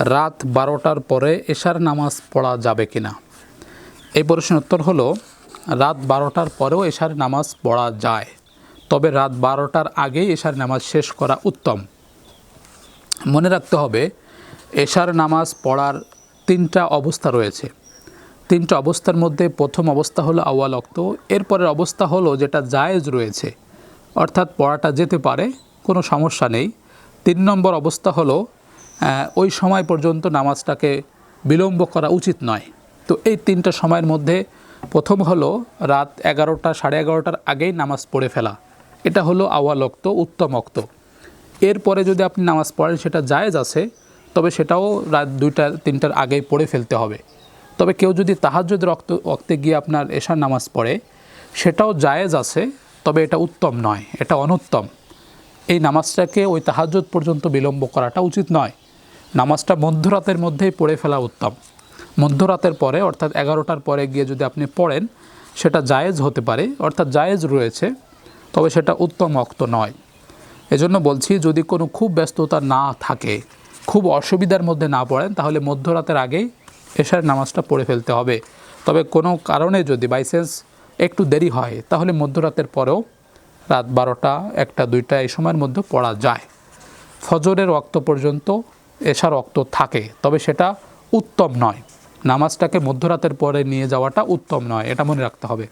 রাত বারোটার পরে এশার নামাজ পড়া যাবে কিনা? এই প্রশ্নের উত্তর হলো, রাত বারোটার পরেও এশার নামাজ পড়া যায়। তবে রাত বারোটার আগেই এশার নামাজ শেষ করা উত্তম। মনে রাখতে হবে, এশার নামাজ পড়ার তিনটা অবস্থা রয়েছে। তিনটা অবস্থার মধ্যে প্রথম অবস্থা হলো আওয়াল অক্ত এরপরের অবস্থা হলো যেটা জায়েজ রয়েছে। অর্থাৎ পড়াটা যেতে পারে, কোনো সমস্যা নেই। তিন নম্বর অবস্থা হলো ওই সময় পর্যন্ত নামাজটাকে বিলম্ব করা উচিত নয়। তো এই তিনটা সময়ের মধ্যে প্রথম হলো রাত এগারোটা, সাড়ে এগারোটার আগেই নামাজ পড়ে ফেলা। এটা হলো আওয়াল অক্ত উত্তম অক্ত এরপরে যদি আপনি নামাজ পড়েন, সেটা জায়েজ আছে, তবে সেটাও রাত দুইটা, তিনটার আগেই পড়ে ফেলতে হবে। তবে কেউ যদি তাহাজ্জুদ রক্ত রক্তে গিয়ে আপনার এশার নামাজ পড়ে, সেটাও জায়েজ আছে, তবে এটা উত্তম নয়, এটা অনুত্তম। এই নামাজটাকে ওই তাহাজ্জুদ পর্যন্ত বিলম্ব করাটা উচিত নয়। নামাজটা মধ্যরাতের মধ্যেই পড়ে ফেলা উত্তম। মধ্যরাতের পরে, অর্থাৎ এগারোটার পরে গিয়ে যদি আপনি পড়েন, সেটা জায়েজ হতে পারে, অর্থাৎ জায়েজ রয়েছে, তবে সেটা উত্তম অক্ত নয়। এজন্য বলছি, যদি কোনো খুব ব্যস্ততা না থাকে, খুব অসুবিধার মধ্যে না পড়েন, তাহলে মধ্যরাতের আগেই এশার নামাজটা পড়ে ফেলতে হবে। তবে কোনো কারণে যদি বাইসেন্স একটু দেরি হয়, তাহলে মধ্যরাতের পরেও রাত বারোটা, একটা, দুইটা এই সময়ের মধ্যে পড়া যায়। ফজরের রক্ত পর্যন্ত এশার রক্ত থাকে, তবে সেটা উত্তম নয়। নামাজটাকে মধ্যরাতের পরে নিয়ে যাওয়াটা উত্তম নয়, এটা মনে রাখতে হবে।